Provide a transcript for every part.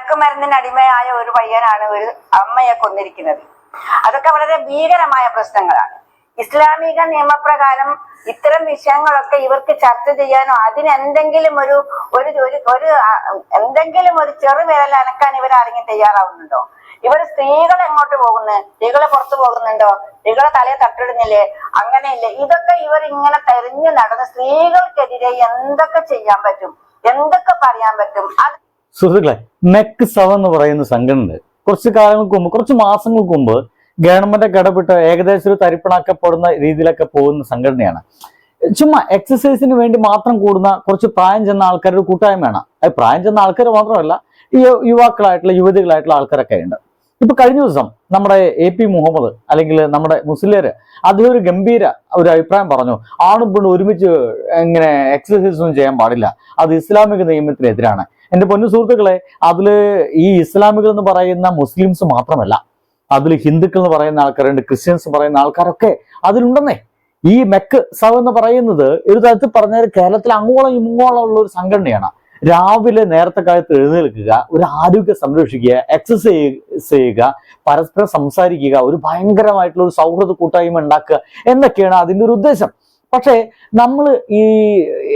മയക്കുമരുന്നിന് അടിമയായ ഒരു പയ്യനാണ് ഒരു അമ്മയെ കൊന്നിരിക്കുന്നത്. അതൊക്കെ വളരെ ഭീകരമായ പ്രശ്നങ്ങളാണ്. ഇസ്ലാമിക നിയമപ്രകാരം ഇത്തരം വിഷയങ്ങളൊക്കെ ഇവർക്ക് ചർച്ച ചെയ്യാനോ അതിന് എന്തെങ്കിലും ഒരു ഒരു ഒരു എന്തെങ്കിലും ഒരു ചെറുവിരൽ അനക്കാൻ ഇവർ ആരെങ്കിലും തയ്യാറാവുന്നുണ്ടോ? ഇവർ സ്ത്രീകൾ എങ്ങോട്ട് പോകുന്നു? സ്ത്രീകളെ പുറത്തു പോകുന്നുണ്ടോ? സ്ത്രീകളെ തലയെ തട്ടിടുന്നില്ലേ? അങ്ങനെയില്ലേ? ഇതൊക്കെ ഇവർ ഇങ്ങനെ തെരഞ്ഞു നടന്ന് സ്ത്രീകൾക്കെതിരെ എന്തൊക്കെ ചെയ്യാൻ പറ്റും? എന്തൊക്കെ പറയാൻ പറ്റും? അത് സുഹൃത്തുക്കളെ നെക്ക് സവ എന്ന് പറയുന്ന സംഘടന കുറച്ച് കാലങ്ങൾക്ക് മുമ്പ് കുറച്ച് മാസങ്ങൾക്ക് മുമ്പ് ഗവൺമെന്റ് ഇടപെട്ട് ഏകദേശം ഒരു തരിപ്പണാക്കപ്പെടുന്ന രീതിയിലൊക്കെ പോകുന്ന സംഘടനയാണ്. ചുമ്മാ എക്സസൈസിന് വേണ്ടി മാത്രം കൂടുന്ന കുറച്ച് പ്രായം ചെന്ന ആൾക്കാരുടെ കൂട്ടായ്മയാണ്. അത് പ്രായം ചെന്ന ആൾക്കാർ മാത്രമല്ല ഈ യുവാക്കളായിട്ടുള്ള യുവതികളായിട്ടുള്ള ആൾക്കാരൊക്കെ ഉണ്ട്. ഇപ്പൊ കഴിഞ്ഞ ദിവസം നമ്മുടെ എ പി മുഹമ്മദ് അല്ലെങ്കിൽ നമ്മുടെ മുസ്ലിയര് അദ്ദേഹം ഒരു ഗംഭീര ഒരു അഭിപ്രായം പറഞ്ഞു. ആണും പെണ്ണും ഒരുമിച്ച് ഇങ്ങനെ എക്സസൈസ് ഒന്നും ചെയ്യാൻ പാടില്ല. അത് ഇസ്ലാമിക നിയമത്തിനെതിരാണ്. എന്റെ പൊന്നു സുഹൃത്തുക്കളെ അതിൽ ഈ ഇസ്ലാമികൾ എന്ന് പറയുന്ന മുസ്ലിംസ് മാത്രമല്ല അതിൽ ഹിന്ദുക്കൾ എന്ന് പറയുന്ന ആൾക്കാരുണ്ട് ക്രിസ്ത്യൻസ് പറയുന്ന ആൾക്കാരൊക്കെ അതിലുണ്ടെന്നേ. ഈ മെക്ക് സഭ എന്ന് പറയുന്നത് ഒരു തരത്തിൽ പറഞ്ഞാൽ കേരളത്തിൽ അങ്ങോളം ഇങ്ങോളം ഉള്ള ഒരു സംഘടനയാണ്. രാവിലെ നേരത്തെ കാലത്ത് എഴുന്നേൽക്കുക ഒരു ആരോഗ്യം സംരക്ഷിക്കുക എക്സസൈസ് ചെയ്യുക പരസ്പരം സംസാരിക്കുക ഒരു ഭയങ്കരമായിട്ടുള്ള ഒരു സൗഹൃദ കൂട്ടായ്മ ഉണ്ടാക്കുക എന്നൊക്കെയാണ് അതിന്റെ ഒരു ഉദ്ദേശം. പക്ഷേ നമ്മൾ ഈ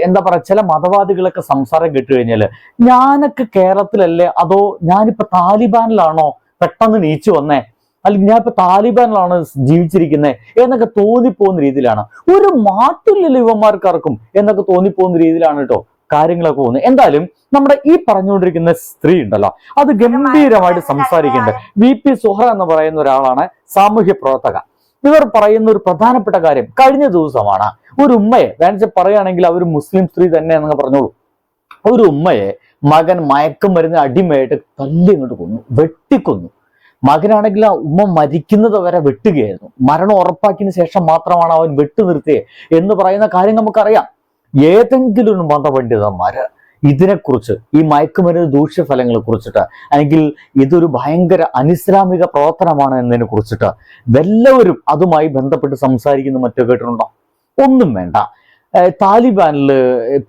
എന്താ പറയുക ചില മതവാദികളൊക്കെ സംസാരം കേട്ട് കഴിഞ്ഞാൽ ഞാനൊക്കെ കേരളത്തിലല്ലേ അതോ ഞാനിപ്പോൾ താലിബാനിലാണോ പെട്ടെന്ന് നീച്ചു വന്നേ? അല്ലെങ്കിൽ ഞാൻ ഇപ്പൊ താലിബാനിലാണ് ജീവിച്ചിരിക്കുന്നത് എന്നൊക്കെ തോന്നിപ്പോകുന്ന രീതിയിലാണ്. ഒരു മാറ്റില്ലല്ലോ യുവന്മാർക്കാർക്കും എന്നൊക്കെ തോന്നിപ്പോകുന്ന രീതിയിലാണ് കേട്ടോ കാര്യങ്ങളൊക്കെ പോകുന്നത്. എന്തായാലും നമ്മുടെ ഈ പറഞ്ഞുകൊണ്ടിരിക്കുന്ന സ്ത്രീ ഉണ്ടല്ലോ അത് ഗംഭീരമായിട്ട് സംസാരിക്കുന്നുണ്ട്. വി പി സുഹറ എന്ന് പറയുന്ന ഒരാളാണ് സാമൂഹ്യ പ്രവർത്തക ഇവർ പറയുന്ന ഒരു പ്രധാനപ്പെട്ട കാര്യം കഴിഞ്ഞ ദിവസമാണ്. ഒരു ഉമ്മയെ വേണമെന്ന് പറയുകയാണെങ്കിൽ അവർ മുസ്ലിം സ്ത്രീ തന്നെ എന്നൊക്കെ പറഞ്ഞോളൂ. ഒരു ഉമ്മയെ മകൻ മയക്കം മരുന്ന് അടിമയായിട്ട് തല്ലി ഇങ്ങോട്ട് കൊന്നു വെട്ടിക്കൊന്നു. മകനാണെങ്കിൽ ആ ഉമ്മ മരിക്കുന്നത് വരെ വെട്ടുകയായിരുന്നു. മരണം ഉറപ്പാക്കിയതിനു ശേഷം മാത്രമാണ് അവൻ വെട്ടു നിർത്തിയത് എന്ന് പറയുന്ന കാര്യം നമുക്കറിയാം. ഏതെങ്കിലും ഒരു മതപണ്ഡിതന്മാര് ഇതിനെക്കുറിച്ച് ഈ മയക്കുമരുന്ന് ദൂഷ്യഫലങ്ങളെ കുറിച്ചിട്ട് അല്ലെങ്കിൽ ഇതൊരു ഭയങ്കര അനിസ്ലാമിക പ്രവർത്തനമാണ് എന്നതിനെ കുറിച്ചിട്ട് വല്ലവരും അതുമായി ബന്ധപ്പെട്ട് സംസാരിക്കുന്ന മറ്റോ കേട്ടിട്ടുണ്ടോ? ഒന്നും വേണ്ട. താലിബാനിൽ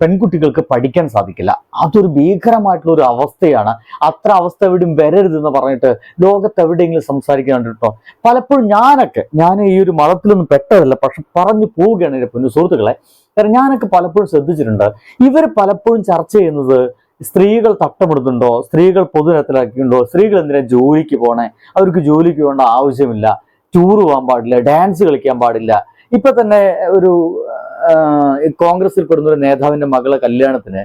പെൺകുട്ടികൾക്ക് പഠിക്കാൻ സാധിക്കില്ല. അതൊരു ഭീകരമായിട്ടുള്ള ഒരു അവസ്ഥയാണ്. അത്ര അവസ്ഥ എവിടെയും വരരുതെന്ന് പറഞ്ഞിട്ട് ലോകത്ത് എവിടെയെങ്കിലും സംസാരിക്കാൻ കേട്ടോ പലപ്പോഴും ഞാനൊക്കെ ഞാൻ ഈ ഒരു മതത്തിലൊന്നും പെട്ടതല്ല പക്ഷെ പറഞ്ഞു പോവുകയാണ് എന്റെ പൊന്നു സുഹൃത്തുക്കളെ. കാരണം ഞാനൊക്കെ പലപ്പോഴും ശ്രദ്ധിച്ചിട്ടുണ്ട്. ഇവർ പലപ്പോഴും ചർച്ച ചെയ്യുന്നത് സ്ത്രീകൾ തട്ടമിടുന്നുണ്ടോ? സ്ത്രീകൾ പൊതുനിരത്തിലാക്കിയിട്ടുണ്ടോ സ്ത്രീകൾ എന്തിനാ ജോലിക്ക് പോണേ? അവർക്ക് ജോലിക്ക് പോകേണ്ട ആവശ്യമില്ല. ടൂർ പോകാൻ പാടില്ല ഡാൻസ് കളിക്കാൻ പാടില്ല. ഇപ്പൊ തന്നെ ഒരു കോൺഗ്രസിൽ പെടുന്ന ഒരു നേതാവിന്റെ മകളെ കല്യാണത്തിന്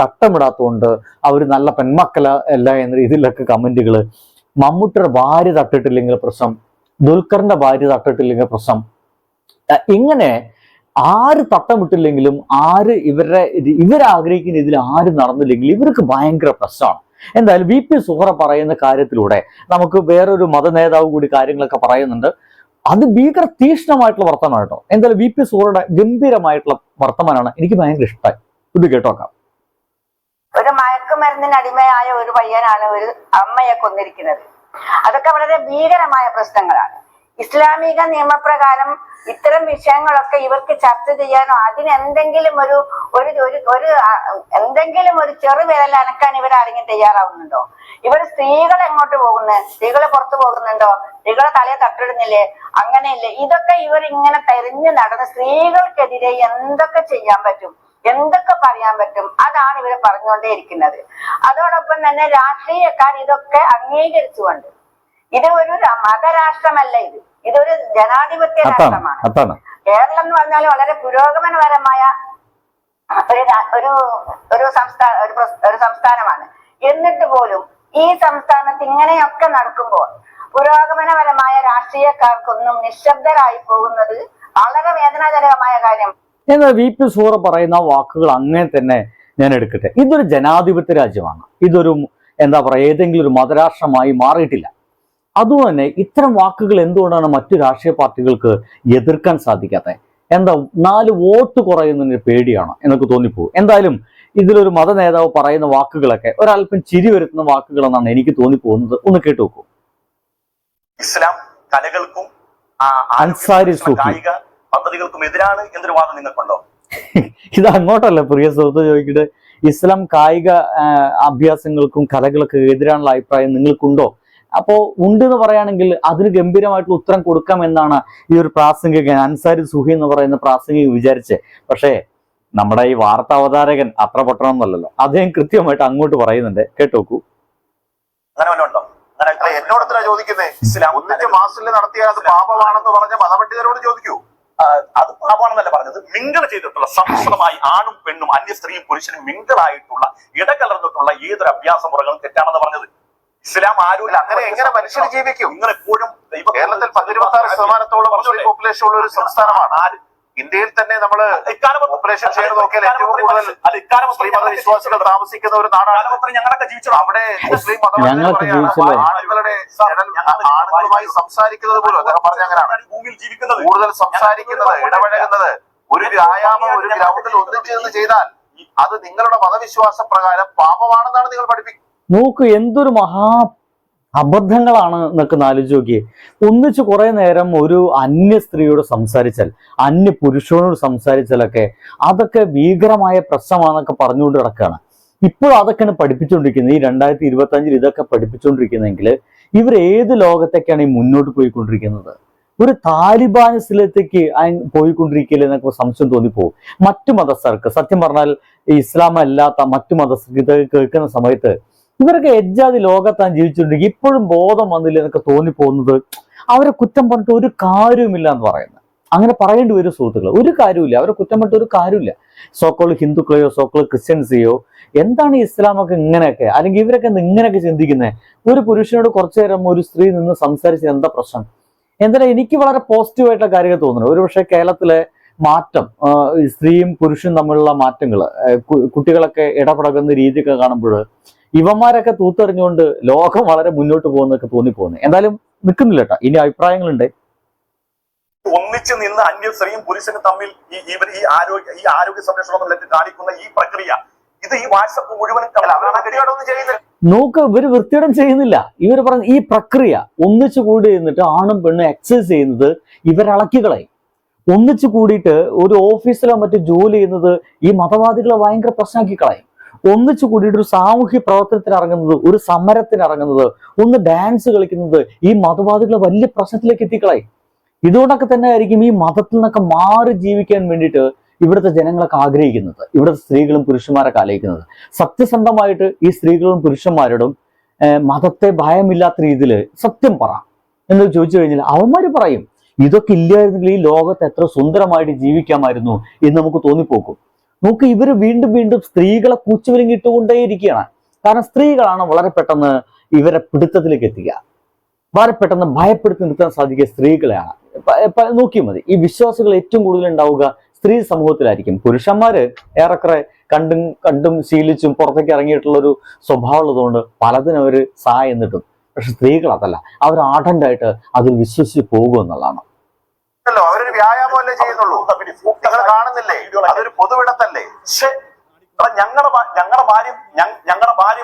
തട്ടമിടാത്തതുകൊണ്ട് അവർ നല്ല പെൺമക്കള അല്ല എന്ന രീതിയിലൊക്കെ കമന്റുകൾ മമ്മൂട്ടിയുടെ ഭാര്യ തട്ടിട്ടില്ലെങ്കിൽ പ്രശ്നം ദുൽഖറിന്റെ ഭാര്യ തട്ടിട്ടില്ലെങ്കിൽ പ്രശ്നം. ഇങ്ങനെ ആര് തട്ടമിട്ടില്ലെങ്കിലും ആര് ഇവരുടെ ഇവരാഗ്രഹിക്കുന്ന ഇതിൽ ആരും നടന്നില്ലെങ്കിൽ ഇവർക്ക് ഭയങ്കര പ്രശ്നമാണ്. എന്തായാലും വി പി സുഹറ പറയുന്ന കാര്യത്തിലൂടെ നമുക്ക് വേറൊരു മത നേതാവ് കൂടി കാര്യങ്ങളൊക്കെ പറയുന്നുണ്ട്. അത് ഭീകര തീഷ്ണമായിട്ടുള്ള വർത്തമാനം കേട്ടോ. എന്തായാലും വി പി സൂറയുടെ ഗംഭീരമായിട്ടുള്ള വർത്തമാനമാണ് എനിക്ക് ഭയങ്കര ഇഷ്ടമായി ഇത് കേട്ടോക്കാം. ഒരു മയക്കുമരുന്നിന് അടിമയായ ഒരു പയ്യനാണ് ഒരു അമ്മയെ കൊന്നിരിക്കുന്നത്. അതൊക്കെ വളരെ ഭീകരമായ പ്രശ്നങ്ങളാണ്. ഇസ്ലാമിക നിയമപ്രകാരം ഇത്തരം വിഷയങ്ങളൊക്കെ ഇവർക്ക് ചർച്ച ചെയ്യാനോ അതിനെന്തെങ്കിലും ഒരു ഒരു ഒരു എന്തെങ്കിലും ഒരു ചെറു വിരൽ അനക്കാൻ ഇവർ ആരെങ്കിലും തയ്യാറാവുന്നുണ്ടോ? ഇവർ സ്ത്രീകൾ എങ്ങോട്ട് പോകുന്നത് സ്ത്രീകൾ പുറത്തു പോകുന്നുണ്ടോ? സ്ത്രീകളെ തലയെ തട്ടിടുന്നില്ലേ അങ്ങനെയില്ലേ? ഇതൊക്കെ ഇവർ ഇങ്ങനെ തെരഞ്ഞു നടന്ന് സ്ത്രീകൾക്കെതിരെ എന്തൊക്കെ ചെയ്യാൻ പറ്റും? എന്തൊക്കെ പറയാൻ പറ്റും? അതാണ് ഇവർ പറഞ്ഞുകൊണ്ടേ ഇരിക്കുന്നത്. അതോടൊപ്പം തന്നെ രാഷ്ട്രീയക്കാർ ഇതൊക്കെ അംഗീകരിച്ചുകൊണ്ട്. ഇത് ഒരു മതരാഷ്ട്രമല്ല ഇത്. ഇതൊരു ജനാധിപത്യ രാഷ്ട്രമാണ്. അതാണ്. കേരളം എന്ന് പറഞ്ഞാൽ വളരെ പുരോഗമനപരമായ ഒരു ഒരു ഒരു സംസ്ഥാന ഒരു ഒരു സംസ്ഥാനമാണ്. എന്നിട്ട് പോലും ഈ സംസ്ഥാനത്ത് ഇങ്ങനെയൊക്കെ നടക്കുമ്പോൾ പുരോഗമനപരമായ രാഷ്ട്രീയക്കാർക്കൊന്നും നിശബ്ദരായി പോകുന്നത് വളരെ വേദനാജനകമായ കാര്യം. എന്നാൽ വി. പി. സൂറ പറയുന്ന വാക്കുകൾ അങ്ങനെ തന്നെ ഞാൻ എടുക്കട്ടെ. ഇതൊരു ജനാധിപത്യ രാജ്യമാണ്. ഇതൊരു എന്താ പറയുക ഏതെങ്കിലും ഒരു മതരാഷ്ട്രമായി മാറിയിട്ടില്ല. അതുകൊണ്ട് തന്നെ ഇത്തരം വാക്കുകൾ എന്തുകൊണ്ടാണ് മറ്റു രാഷ്ട്രീയ പാർട്ടികൾക്ക് എതിർക്കാൻ സാധിക്കാത്തത്? എന്താ നാല് വോട്ട് കുറയുന്നതിന് പേടിയാണ്? എന്നൊക്കെ തോന്നിപ്പോകും. എന്തായാലും ഇതിലൊരു മത നേതാവ് പറയുന്ന വാക്കുകളൊക്കെ ഒരല്പം ചിരി വരുത്തുന്ന വാക്കുകളെന്നാണ് എനിക്ക് തോന്നിപ്പോകുന്നത്. ഒന്ന് കേട്ടു നോക്കൂ. ഇസ്ലാം കലകൾക്കും അൻസാരി. കായിക പദ്ധതികൾക്കും എതിരാണ് എന്നൊരു വാദം നിങ്ങൾക്കുണ്ടോ? ഇത് അങ്ങോട്ടല്ല പ്രിയ സുഹൃത്ത് ചോദിക്കട്ടെ. ഇസ്ലാം കായിക അഭ്യാസങ്ങൾക്കും കലകൾക്കും എതിരാനുള്ള അഭിപ്രായം നിങ്ങൾക്കുണ്ടോ? അപ്പോ ഉണ്ട് എന്ന് പറയുകയാണെങ്കിൽ അതിന് ഗംഭീരമായിട്ടുള്ള ഉത്തരം കൊടുക്കാം എന്നാണ് ഈ ഒരു പ്രാസംഗിക അൻസാരി സുഹി എന്ന് പറയുന്ന പ്രാസംഗിക വിചാരിച്ച്. പക്ഷേ നമ്മുടെ ഈ വാർത്ത അവതാരകൻ അത്ര പൊട്ടണം എന്നല്ലല്ലോ അദ്ദേഹം കൃത്യമായിട്ട് അങ്ങോട്ട് പറയുന്നുണ്ട്. കേട്ടോക്കൂ. അങ്ങനെ വല്ലതും അങ്ങനെ എന്നോട് ചോദിക്കുന്നേ. ഇസ്ലാം ഒന്നിച്ച് മാസത്തിൽ നടത്തിയാൽ അത് പാപമാണെന്ന് പറഞ്ഞ മതപണ്ഡിതരോട് ചോദിക്കൂ. അത് പാപമാണെന്നല്ല പറഞ്ഞത്. മിങ്കിൾ ചെയ്തിട്ടുള്ള സംസ്കൃതമായി ആണും പെണ്ണും അന്യ സ്ത്രീയും പുരുഷനും മിങ്കിളായിട്ടുള്ള ഇടകലർന്നിട്ടുള്ള ഏതൊരു അഭ്യാസ മുറകളും തെറ്റാണെന്ന് പറഞ്ഞത്. ഇസ്ലാം ആരും അങ്ങനെ എങ്ങനെ മനുഷ്യർ ജീവിക്കും? നിങ്ങൾ എപ്പോഴും ദൈവ- കേരളത്തിൽ പത്തിരുപത്തി ആറ് ശതമാനത്തോളം മുസ്ലിം പോപ്പുലേഷൻ ഉള്ള ഒരു സംസ്ഥാനമാണ്. ആര്? ഇന്ത്യയിൽ തന്നെ നമ്മൾ പോപ്പുലേഷൻ ഷെയർ നോക്കിയാൽ ഏറ്റവും കൂടുതൽ മുസ്ലിം മത വിശ്വാസികൾ താമസിക്കുന്ന ഒരു നാടാണ്. ഞങ്ങളൊക്കെ ജീവിച്ചു അവിടെ മുസ്ലിം മതപണ്ഡിതർ ആളുകളുടെ ആളുകളുമായി സംസാരിക്കുന്നത് പോലും അദ്ദേഹം പറഞ്ഞ അങ്ങനെയാണ്. ഭൂമിയിൽ ജീവിക്കുന്നത്. കൂടുതൽ സംസാരിക്കുന്നത് ഇടപഴകുന്നത് ഒരു വ്യായാമം ഒരു ഗ്രൗണ്ടിൽ ഒന്നിച്ച് ചെയ്താൽ അത് നിങ്ങളുടെ മതവിശ്വാസ പ്രകാരം പാപമാണെന്നാണ് നിങ്ങൾ പഠിപ്പിക്കുന്നത് നോക്ക് എന്തൊരു മഹാ അബദ്ധങ്ങളാണ് എന്നൊക്കെ ആലോചിച്ച് നോക്കിയേ. ഒന്നിച്ച് കുറെ നേരം ഒരു അന്യ സ്ത്രീയോട് സംസാരിച്ചാൽ അന്യ പുരുഷനോട് സംസാരിച്ചാലൊക്കെ അതൊക്കെ ഭീകരമായ പ്രശ്നമാണെന്നൊക്കെ പറഞ്ഞുകൊണ്ട് കിടക്കുകയാണ്. ഇപ്പോൾ അതൊക്കെയാണ് പഠിപ്പിച്ചുകൊണ്ടിരിക്കുന്നത്. ഈ രണ്ടായിരത്തി ഇരുപത്തി അഞ്ചിൽ ഇതൊക്കെ പഠിപ്പിച്ചുകൊണ്ടിരിക്കുന്നെങ്കിൽ ഇവർ ഏത് ലോകത്തേക്കാണ് ഈ മുന്നോട്ട് പോയിക്കൊണ്ടിരിക്കുന്നത്? ഒരു താലിബാനിസിലത്തേക്ക് പോയിക്കൊണ്ടിരിക്കില്ല എന്നൊക്കെ സംശയം തോന്നിപ്പോകും മറ്റു മതസ്ഥർക്ക് സത്യം പറഞ്ഞാൽ ഇസ്ലാം അല്ലാത്ത മറ്റു മതസ്ഥർക്ക് ഇതൊക്കെ കേൾക്കുന്ന സമയത്ത് ഇവരൊക്കെ എജ്ജാതി ലോകത്താൻ ജീവിച്ചിട്ടുണ്ടെങ്കിൽ ഇപ്പോഴും ബോധം വന്നില്ല എന്നൊക്കെ തോന്നിപ്പോകുന്നത്. അവരെ കുറ്റം പറഞ്ഞിട്ട് ഒരു കാര്യവുമില്ല എന്ന് പറയുന്നത്. അങ്ങനെ പറയേണ്ടി വരും സുഹൃത്തുക്കൾ ഒരു കാര്യമില്ല അവരെ കുറ്റം പറഞ്ഞിട്ട് ഒരു കാര്യമില്ല സോക്കോൾ ഹിന്ദുക്കളെയോ സോക്കോൾ ക്രിസ്ത്യൻസിയോ എന്താണ് ഇസ്ലാമൊക്കെ ഇങ്ങനെയൊക്കെ? അല്ലെങ്കിൽ ഇവരൊക്കെ ഇങ്ങനെയൊക്കെ ചിന്തിക്കുന്നത് ഒരു പുരുഷനോട് കുറച്ചു നേരം ഒരു സ്ത്രീ നിന്ന് സംസാരിച്ച എന്താ പ്രശ്നം? എന്തിനാ എനിക്ക് വളരെ പോസിറ്റീവായിട്ടുള്ള കാര്യങ്ങൾ തോന്നുന്നു ഒരുപക്ഷെ കേരളത്തിലെ മാറ്റം സ്ത്രീയും പുരുഷനും തമ്മിലുള്ള മാറ്റങ്ങൾ കുട്ടികളൊക്കെ ഇടപഴകുന്ന രീതിയൊക്കെ കാണുമ്പോൾ ഇവന്മാരൊക്കെ തൂത്തെറിഞ്ഞുകൊണ്ട് ലോകം വളരെ മുന്നോട്ട് പോകുന്നൊക്കെ തോന്നിപ്പോകുന്നത് എന്തായാലും നിൽക്കുന്നില്ല കേട്ടോ. ഇനി അഭിപ്രായങ്ങളുണ്ട്. ഒന്നിച്ച് നിന്ന് അന്യ സ്ത്രീയും പുരുഷനും തമ്മിൽ ഈ ഇവർ ഈ ആരോഗ്യ ഈ ആരോഗ്യ സംരക്ഷണം കാണിക്കുന്ന ഈ പ്രക്രിയ ഇത് ഈ വാട്സപ്പ് മുഴുവനും നോക്ക് ഇവർ വൃത്തിയിടം ചെയ്യുന്നില്ല. ഇവർ പറഞ്ഞ ഈ പ്രക്രിയ ഒന്നിച്ചു കൂടി നിന്നിട്ട് ആണും പെണ്ണും എക്സസൈസ് ചെയ്യുന്നത് ഇവരളക്കികളെ ഒന്നിച്ചു കൂടിയിട്ട് ഒരു ഓഫീസിലോ മറ്റു ജോലി ചെയ്യുന്നത് ഈ മതവാദികളെ ഭയങ്കര പ്രശ്നമാക്കി കളയും. ഒന്നിച്ചു കൂടിയിട്ട് ഒരു സാമൂഹ്യ പ്രവർത്തനത്തിന് ഇറങ്ങുന്നത് ഒരു സമരത്തിന് ഇറങ്ങുന്നത് ഒന്ന് ഡാൻസ് കളിക്കുന്നത് ഈ മതവാദികളെ വലിയ പ്രശ്നത്തിലേക്ക് എത്തിക്കളായി. ഇതുകൊണ്ടൊക്കെ തന്നെ ആയിരിക്കും ഈ മതത്തിൽ നിന്നൊക്കെ മാറി ജീവിക്കാൻ വേണ്ടിയിട്ട് ഇവിടുത്തെ ജനങ്ങളൊക്കെ ആഗ്രഹിക്കുന്നത് ഇവിടുത്തെ സ്ത്രീകളും പുരുഷന്മാരൊക്കെ ആലോചിക്കുന്നത്. സത്യസന്ധമായിട്ട് ഈ സ്ത്രീകളും പുരുഷന്മാരോടും മതത്തെ ഭയമില്ലാത്ത രീതിയിൽ സത്യം പറ എന്ന് ചോദിച്ചു കഴിഞ്ഞാൽ അവന്മാര് പറയും ഇതൊക്കെ ഇല്ലായിരുന്നെങ്കിൽ ഈ ലോകത്ത് എത്ര സുന്ദരമായിട്ട് ജീവിക്കാമായിരുന്നു എന്ന് നമുക്ക് തോന്നിപ്പോക്കും നോക്ക് ഇവർ വീണ്ടും വീണ്ടും സ്ത്രീകളെ കൂച്ചുവിലങ്ങിട്ടുകൊണ്ടേയിരിക്കുകയാണ്. കാരണം സ്ത്രീകളാണ് വളരെ പെട്ടെന്ന് ഇവരെ പിടുത്തത്തിലേക്ക് എത്തിക്കുക. വളരെ പെട്ടെന്ന് ഭയപ്പെടുത്തി നിർത്താൻ സാധിക്കുക സ്ത്രീകളെയാണ്. നോക്കിയാൽ മതി. ഈ വിശ്വാസികൾ ഏറ്റവും കൂടുതൽ ഉണ്ടാവുക സ്ത്രീ സമൂഹത്തിലായിരിക്കും. പുരുഷന്മാര് ഏറെക്കുറെ കണ്ടും കണ്ടും ശീലിച്ചും പുറത്തേക്ക് ഇറങ്ങിയിട്ടുള്ള ഒരു സ്വഭാവം ഉള്ളതുകൊണ്ട് പലതിനും അവർ സായ എന്നിട്ടും പക്ഷെ സ്ത്രീകൾ അതല്ല. അവർ ആഡന്റായിട്ട് അതിൽ വിശ്വസിച്ച് പോകും എന്നുള്ളതാണ്. ല്ലോ അവരൊരു വ്യായാമമല്ലേ ചെയ്യുന്നുള്ളൂ. നിങ്ങൾ കാണുന്നില്ലേ? അതൊരു പൊതുവിടത്തല്ലേ? ഞങ്ങളുടെ ഞങ്ങളുടെ ഭാര്യ ഞങ്ങളുടെ ഭാര്യ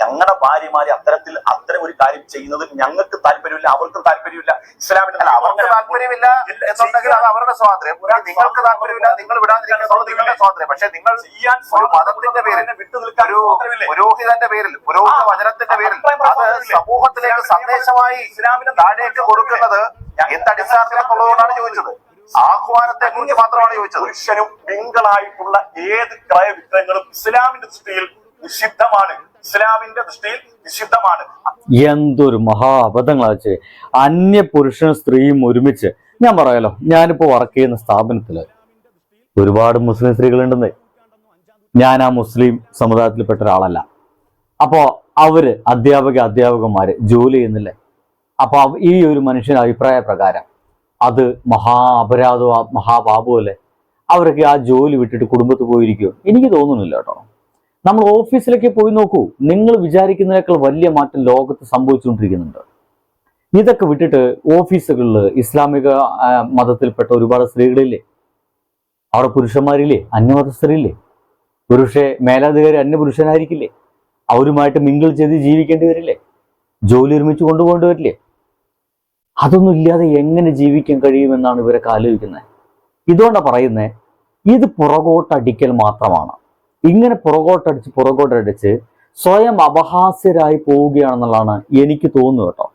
ഞങ്ങളുടെ ഭാര്യമാര് അത്തരത്തിൽ അത്തരം ഒരു കാര്യം ചെയ്യുന്നത് ഞങ്ങൾക്ക് താല്പര്യമില്ല അവർക്കും താല്പര്യമില്ല. ഇസ്ലാമിന്റെ അല്ല അവർക്ക് താല്പര്യമില്ല. എന്നുണ്ടെങ്കിൽ അത് അവരുടെ സ്വാതന്ത്ര്യം. നിങ്ങൾക്ക് താല്പര്യമില്ല നിങ്ങൾ വിടാതിരിക്കുന്നത് നിങ്ങളുടെ സ്വാതന്ത്ര്യം പക്ഷെ നിങ്ങൾ ചെയ്യാൻ ഒരു മതത്തിന്റെ പേരിൽ വിട്ടു നിൽക്കാൻ ഒരു? പുരോഹിതന്റെ പേരിൽ പുരോഹിത വചനത്തിന്റെ പേരിൽ അത് സമൂഹത്തിലേക്ക് സന്ദേശമായി ഇസ്ലാമിന് താഴേക്ക് കൊടുക്കുന്നത് എന്ത് അടിസ്ഥാനത്തിലെന്നുള്ളതുകൊണ്ടാണ് ചോദിച്ചത്? ആഹ്വാനത്തെ കുറിച്ച് മാത്രമാണ് ചോദിച്ചത്. പുരുഷനും പിങ്കളായിട്ടുള്ള ഏത് ക്രയവിക്രയങ്ങളും ഇസ്ലാമിന്റെ ദൃഷ്ടിയിൽ നിഷിദ്ധമാണ്. ഇസ്ലാമിന്റെ ദൃഷ്ടിയിൽ നിഷിദ്ധമാണ്. എന്തൊരു മഹാ അബദ്ധങ്ങളാ അന്യ പുരുഷനും സ്ത്രീയും ഒരുമിച്ച് ഞാൻ പറയാലോ ഞാനിപ്പോ വർക്ക് ചെയ്യുന്ന സ്ഥാപനത്തിൽ ഒരുപാട് മുസ്ലിം സ്ത്രീകളുണ്ടെന്നേ. ഞാൻ ആ മുസ്ലിം സമുദായത്തിൽപ്പെട്ട ഒരാളല്ല. അപ്പോ അവർ അധ്യാപക അധ്യാപകന്മാര് ജോലി ചെയ്യുന്നില്ലേ? അപ്പൊ ഈ ഒരു മനുഷ്യൻ അഭിപ്രായ പ്രകാരം അത് മഹാ അപരാധ മഹാപാപവും അല്ലേ? അവരൊക്കെ ആ ജോലി വിട്ടിട്ട് കുടുംബത്ത് പോയിരിക്കുക എനിക്ക് തോന്നുന്നില്ല കേട്ടോ. നമ്മൾ ഓഫീസിലേക്ക് പോയി നോക്കൂ. നിങ്ങൾ വിചാരിക്കുന്നതിനേക്കാൾ വലിയ മാറ്റം ലോകത്ത് സംഭവിച്ചുകൊണ്ടിരിക്കുന്നുണ്ട്. ഇതൊക്കെ വിട്ടിട്ട് ഓഫീസുകളിൽ ഇസ്ലാമിക മതത്തിൽപ്പെട്ട ഒരുപാട് സ്ത്രീകളില്ലേ? അവിടെ പുരുഷന്മാരില്ലേ? അന്യമതസ്ഥരില്ലേ? പുരുഷ മേലധികാരി അന്യപുരുഷനായിരിക്കില്ലേ? അവരുമായിട്ട് മിങ്കിൾ ചെയ്ത് ജീവിക്കേണ്ടി വരില്ലേ? ജോലി ഒരുമിച്ച് കൊണ്ടുപോകേണ്ടി വരില്ലേ? അതൊന്നും ഇല്ലാതെ എങ്ങനെ ജീവിക്കാൻ കഴിയുമെന്നാണ് ഇവരൊക്കെ ആലോചിക്കുന്നത്. ഇതുകൊണ്ടാണ് പറയുന്നത് ഇത് പുറകോട്ടടിക്കൽ മാത്രമാണ്. ഇങ്ങനെ പുറകോട്ടടിച്ച് പുറകോട്ടടിച്ച് സ്വയം അപഹാസ്യരായി പോവുകയാണെന്നുള്ളതാണ് എനിക്ക് തോന്നുന്നത് കേട്ടോ.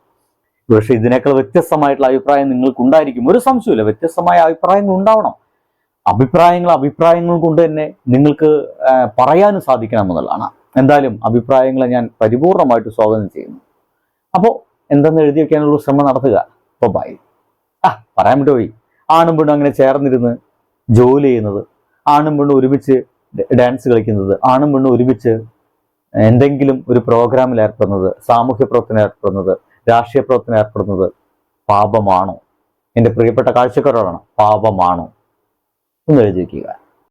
പക്ഷെ ഇതിനേക്കാൾ വ്യത്യസ്തമായിട്ടുള്ള അഭിപ്രായം നിങ്ങൾക്ക് ഉണ്ടായിരിക്കും ഒരു സംശയമില്ല വ്യത്യസ്തമായ അഭിപ്രായങ്ങൾ ഉണ്ടാവണം. അഭിപ്രായങ്ങൾ അഭിപ്രായങ്ങൾ കൊണ്ട് തന്നെ നിങ്ങൾക്ക് പറയാനും സാധിക്കണം എന്നുള്ളതാണ്. എന്തായാലും അഭിപ്രായങ്ങളെ ഞാൻ പരിപൂർണമായിട്ട് സ്വാഗതം ചെയ്യുന്നു. അപ്പോൾ എന്തെന്ന് എഴുതി വെക്കാനുള്ള ശ്രമം നടത്തുക. അപ്പോൾ ബൈ ആ പറയാൻ വിട്ടുപോയി ആണും പെണ്ണും അങ്ങനെ ചേർന്നിരുന്ന് ജോലി ചെയ്യുന്നത് ആണും പെണ്ണും ഒരുമിച്ച് ഡാൻസ് കളിക്കുന്നത് ആണും പെണ്ണും ഒരുമിച്ച് എന്തെങ്കിലും ഒരു പ്രോഗ്രാമിൽ ഏർപ്പെടുന്നത് സാമൂഹ്യ പ്രവർത്തനം ഏർപ്പെടുന്നത് രാഷ്ട്രീയ പ്രവർത്തനം ഏർപ്പെടുന്നത് പാപമാണോ? എന്റെ പ്രിയപ്പെട്ട കാഴ്ചക്കാരോടാണ്. പാപമാണോ? ഒന്ന് എഴുതി വയ്ക്കുക